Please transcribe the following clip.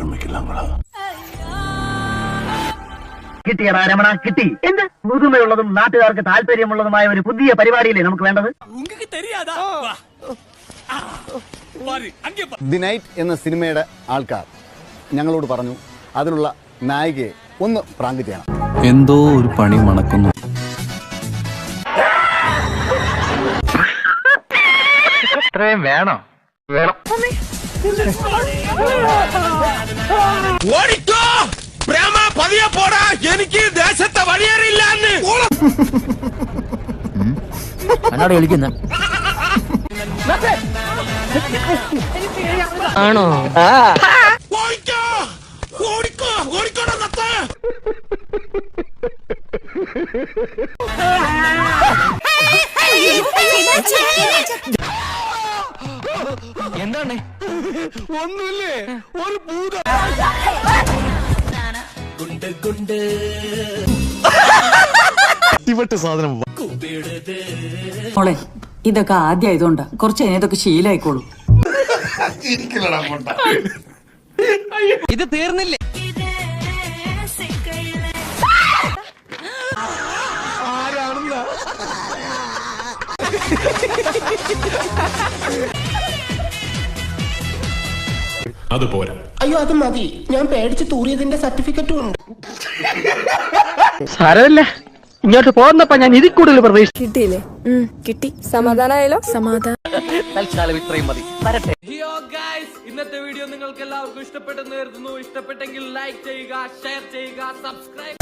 ആരംഭിക്കലാങ്ങളാ കിട്ടിയ രമണ കിട്ടി. എന്ത്? പുതുമയുള്ളതും നാട്ടുകാർക്ക് താല്പര്യമുള്ളതുമായ ഒരു പുതിയ പരിപാടിയില്ലേ നമുക്ക് വേണ്ടത്? ദി നൈറ്റ് എന്ന സിനിമയുടെ ആൾക്കാർ ഞങ്ങളോട് പറഞ്ഞു അതിനുള്ള നായികയെ ഒന്ന് പ്രാങ്ക് ചെയ്യണം. എന്തോ ഒരു പണി മണക്കുന്നു. ഇത്രയും വേണോ. വേണം. ഓടിക്കോ. പ്രേമ പതിയെ പോടാ. എനിക്ക് ദേശത്തെ വഴിയേറിയില്ലാന്ന്. എന്നോട് വിളിക്കുന്ന. ആണോ? ഓടിക്കോ ഓടിക്കോ. ഓടിക്കോടാ നത്ത എന്താണ്? ഒന്നുമില്ലേ? ഒരു ഭൂത മോളെ ഇതൊക്കെ ആദ്യമായതുകൊണ്ടാ കുറച്ച് ഇതൊക്കെ ശീലായിക്കോളൂ. ഇത് തീർന്നില്ലേ? അത് പോരാ. അയ്യോ അത് മതി. ഞാൻ പേടിച്ച് തൂറിയതിന്റെ സർട്ടിഫിക്കറ്റും ഉണ്ട്. സാരമില്ല. ഇങ്ങോട്ട് പോകുന്നപ്പോ ഞാൻ ഇതിൽ കൂടുതൽ പ്രതീക്ഷ കിട്ടിയില്ലേ? കിട്ടി. സമാധാനായാലോ സമാധാനം. തൽക്കാലം ഇത്രയും മതി. വരട്ടെ. ഇന്നത്തെ വീഡിയോ നിങ്ങൾക്ക് എല്ലാവർക്കും ഇഷ്ടപ്പെട്ടെന്ന് കരുതുന്നു. ഇഷ്ടപ്പെട്ടെങ്കിൽ ലൈക്ക് ചെയ്യുക ഷെയർ ചെയ്യുക സബ്സ്ക്രൈബ്